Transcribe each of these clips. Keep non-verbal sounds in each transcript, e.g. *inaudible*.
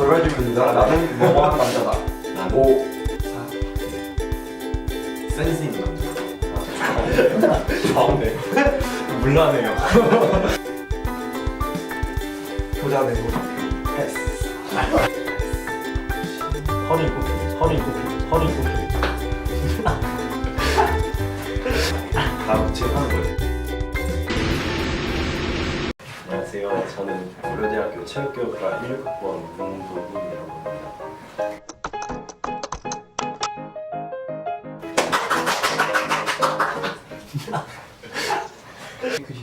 돌아주면 나 나는 뭐뭐한 남자다. 나는 5, 센스 있는 남자. 좋아하네. 물라네요. 부자 되고 패스. 허리 굽히, 허리 굽히, 허리 굽히. 다 붙이고 하는 거예요. 안녕하세요. 저는 고려대학교 체육교육과 1학번 윤동국이라고 합니다.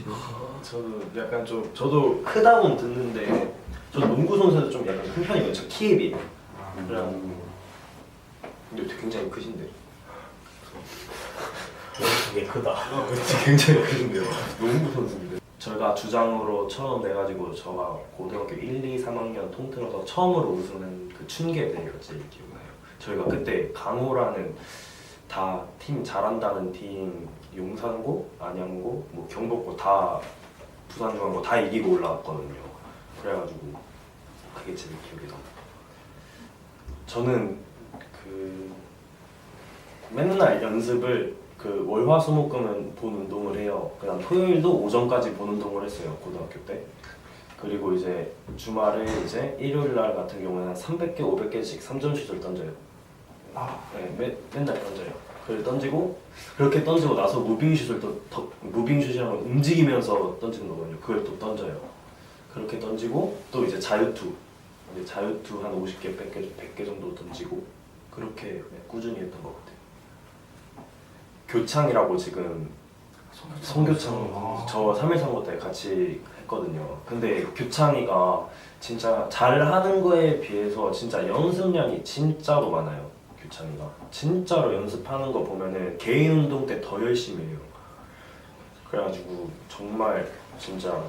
어, 저도 약간 좀 저도 크다고는 듣는데 저 농구 선수도 좀 약간 큰 편이거든요. 저 키에 비해. 그래가지고 근데 굉장히 크신데. 되게 크다. 굉장히 크신데요. 농구 선수인데. 저희가 주장으로 처음 돼가지고 저가 고등학교 1, 2, 3학년 통틀어서 처음으로 우승한 그 춘계 대회가 제일 기억나요. 저희가 그때 강호라는 다 팀 잘한다는 팀 용산고, 안양고, 뭐 경복고 다 부산중앙고 다 이기고 올라왔거든요. 그래가지고 그게 제일 기억에 남아요. 저는 그 맨날 연습을 그 월화수목금은 본 운동을 해요. 그다음 토요일도 오전까지 본 운동을 했어요 고등학교 때. 그리고 이제 주말에 이제 일요일 날 같은 경우는 한 300개, 500개씩 3점 슛을 던져요. 네, 매, 맨날 던져요. 그걸 던지고 그렇게 던지고 나서 무빙 슛을 또 더, 무빙 슛이랑 움직이면서 던지는 거거든요. 그걸 또 던져요. 그렇게 던지고 또 이제 자유투 이제 자유투 한 50개, 100개, 100개 정도 던지고 그렇게 네, 꾸준히 했던 것 같아요. 교창이라고 지금 송교창 저 3일 선거 때 같이 했거든요. 근데 교창이가 진짜 잘하는 거에 비해서 진짜 연습량이 진짜로 많아요. 교창이가 진짜로 연습하는 거 보면은 개인 운동 때 더 열심히 해요. 그래가지고 정말 진짜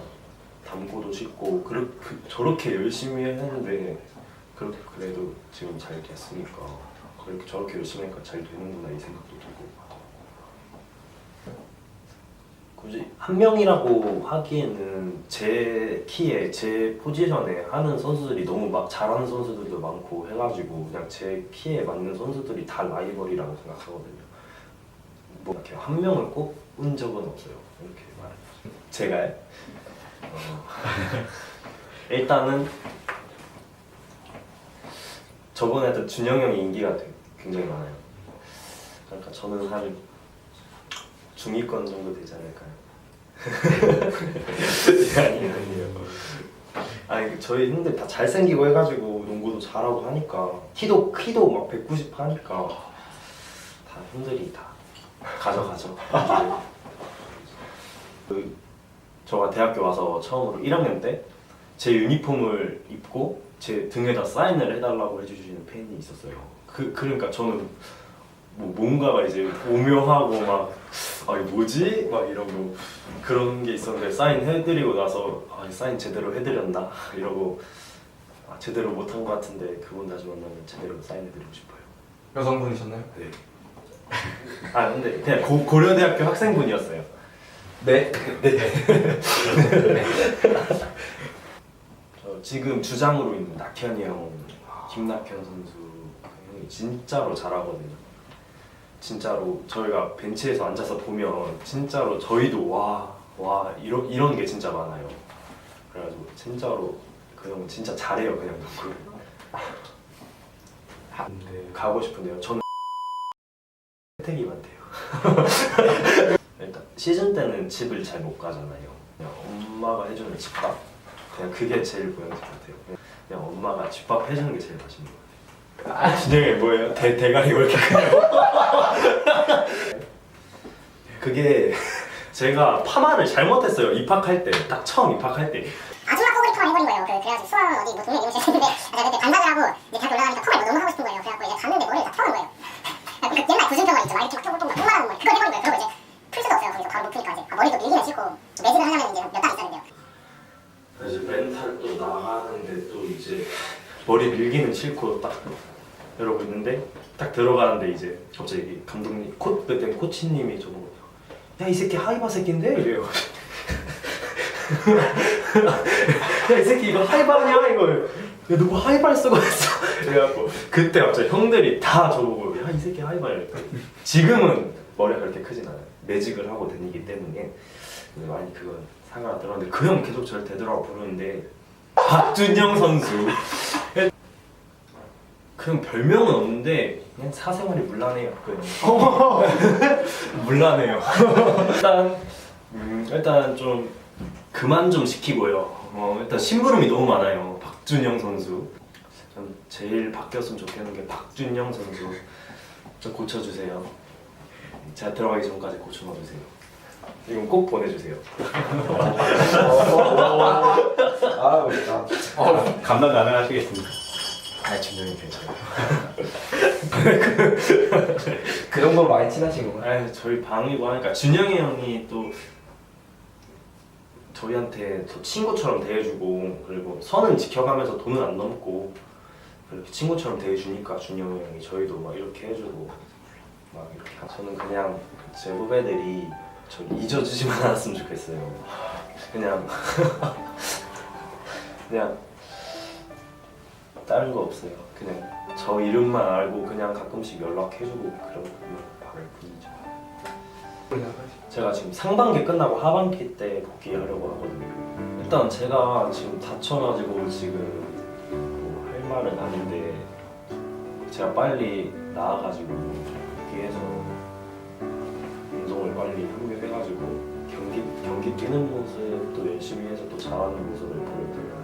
담고도 싶고 그렇, 그, 저렇게 열심히 했는데 그렇게 그래도 지금 잘 됐으니까 그렇게 저렇게 열심히 하니까 잘 되는구나 이 생각도 들고 한 명이라고 하기에는 제 키에 제 포지션에 하는 선수들이 너무 막 잘하는 선수들도 많고 해가지고 그냥 제 키에 맞는 선수들이 다 라이벌이라고 생각하거든요. 뭐 이렇게 한 명을 꼽은 적은 없어요. 이렇게 말해. 제가요? 어. *laughs* 일단은 저번에도 준영 형이 인기가 되게 굉장히 많아요. 그러니까 저는 한 중위권 정도 되지 않을까요? *laughs* 아니에요, 아니에요. 아니 그 저희 형들 다 잘생기고 해가지고 농구도 잘하고 하니까 키도 키도 막 190 하니까 다 형들이 다 가져가죠. 그 저가 대학교 와서 처음으로 1학년 때 제 유니폼을 입고 제 등에다 사인을 해달라고 해주시는 팬이 있었어요. 그 그러니까 저는 뭐 뭔가가 이제 오묘하고 막 아, 이게 뭐지? 막 이러고 그런 게 있었는데 사인 해드리고 나서 아, 이 사인 제대로 해드렸나? 이러고 아, 제대로 못한 것 같은데 그분 다시 만나면 제대로 사인해드리고 싶어요. 여성분이셨나요? 네. 아 근데 그냥 고, 고려대학교 학생분이었어요. 네. 저 지금 주장으로 있는 낙현이 형, 김낙현 선수 그 형이 진짜로 잘하거든요. 진짜로 저희가 벤치에서 앉아서 보면 진짜로 저희도 와, 와 이런 이런 게 진짜 많아요. 그래가지고 진짜로 그 형은 진짜 잘해요 그냥 농구를. 네, 가고 싶은데요. 저는 혜택이 많대요. *laughs* 일단 시즌 때는 집을 잘 못 가잖아요. 그냥 엄마가 해주는 집밥 그냥 그게 제일 보양식 같아요. 그냥, 엄마가 집밥 해주는 게 제일 맛있는 것같 아요. 진영이 뭐예요? 대 대가리 왜 이렇게 크냐고? *laughs* 그게 제가 파마를 잘못했어요. 입학할 때, 딱 처음 입학할 때. 아줌마 코브리처럼 해버린 거예요. 그, 그래가지고 수원 어디 뭐 동네 이런 데 있는데 *laughs* 아, 그때 반사를 하고 이제 대학교 올라가니까 펌을 너무 하고 싶은 거예요. 그래갖고 이제 갔는데 머리를 다 털은 거예요. *laughs* 그 옛날 구순평가 있죠. 막 이렇게 막 쫑쫑쫑 막 똥말하는 거 그걸 해버린 거예요. 그리고 이제 풀 수도 없어요. 거기서 바로 높으니까 이제 아, 머리도 밀기는 싫고 머리 밀기는 싫고 딱 이러고 있는데 딱 들어가는데 이제 갑자기 감독님 코 그때 코치님이 저보고 야 이 새끼 하이바 새끼인데? 이래요. *laughs* 야 이 새끼 이거 하이바냐? 이거 야 누구 하이발 쓰고 있어? 그래갖고 *laughs* 그때 갑자기 형들이 다 저보고 야 이 새끼 하이발 지금은 머리가 그렇게 크진 않아요. 매직을 하고 다니기 때문에. 근데 많이 그건 사과가 들었는데 그 형 계속 저를 되돌아와 부르는데 박준영 선수 그냥 별명은 없는데 그냥 사생활이 문란해요. 그 형. *laughs* *laughs* 문란해요. 일단 음, 일단 좀 그만 좀 시키고요. 어, 일단 심부름이 너무 많아요. 박준영 선수. 전 제일 바뀌었으면 좋겠는 게 박준영 선수. 좀 고쳐주세요. 제가 들어가기 전까지 고쳐놔주세요. 이건 꼭 보내주세요. 아 멋있다. 어, 감당 가능하시겠습니다. 아 준영이 괜찮아요. *laughs* 그 정도로 많이 친하신 거구나. 아 저희 방이고 하니까 준영이 형이 또 저희한테 또 친구처럼 대해주고 그리고 선은 지켜가면서 돈은 안 넘고 그렇게 친구처럼 대해주니까 준영이 형이 저희도 막 이렇게 해주고 막 이렇게 하- 저는 그냥 제 후배들이 저 잊어주지만 않았으면 좋겠어요. 그냥 *laughs* 그냥 다른 거 없어요. 그냥 저 이름만 알고 그냥 가끔씩 연락해주고 그런 것만 바랄 뿐이죠. 제가 지금 상반기 끝나고 하반기 때 복귀하려고 하거든요. 일단 제가 지금 다쳐가지고 지금 뭐 할 말은 아닌데 제가 빨리 나아가지고 복귀해서 운동을 빨리 합류해가지고 경기 경기 뛰는 모습도 열심히 해서 또 잘하는 모습을 보여드리고